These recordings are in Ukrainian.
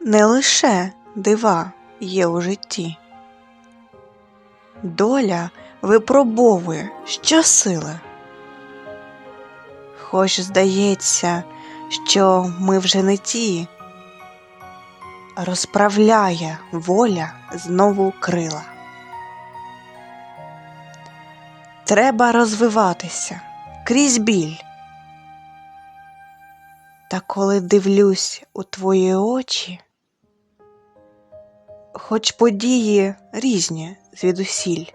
не лише дива є у житті. Доля випробовує щосили. Хоч здається, що ми вже не ті, розправляє воля знову крила. Треба розвиватися крізь біль. Та коли дивлюсь у твої очі, хоч події різні звідусіль,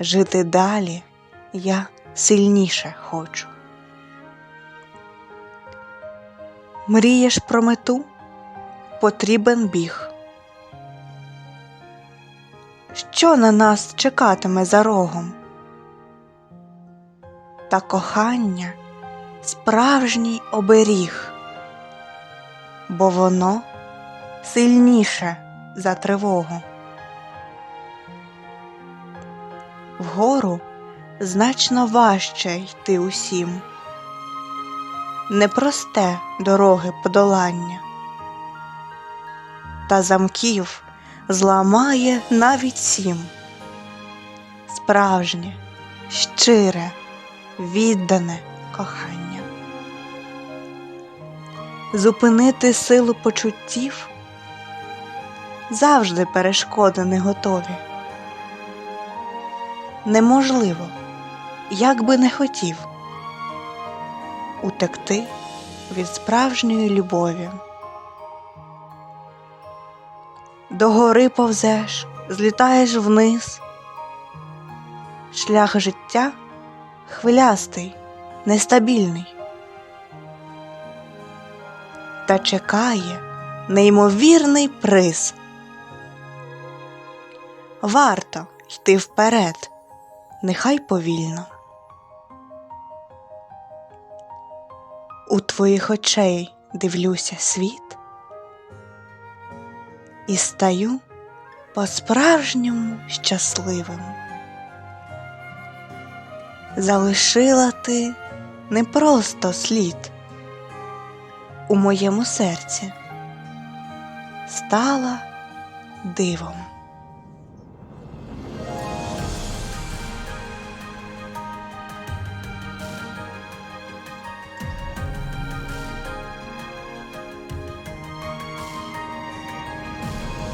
жити далі я сильніше хочу. Мрієш про мету, потрібен біг. Що на нас чекатиме за рогом? Та кохання справжній оберіг, бо воно сильніше за тривогу. Вгору значно важче йти усім, непросте дороги подолання, та замків зламає навіть сім. Справжнє, щире, віддане кохання. Зупинити силу почуттів завжди перешкоди не готові. Неможливо, як би не хотів, утекти від справжньої любові. До гори повзеш, злітаєш вниз, шлях життя хвилястий, нестабільний, та чекає неймовірний приз. Варто йти вперед, нехай повільно. У твоїх очей дивлюся світ і стаю по-справжньому щасливим. Залишила ти не просто слід у моєму серці, стала дивом.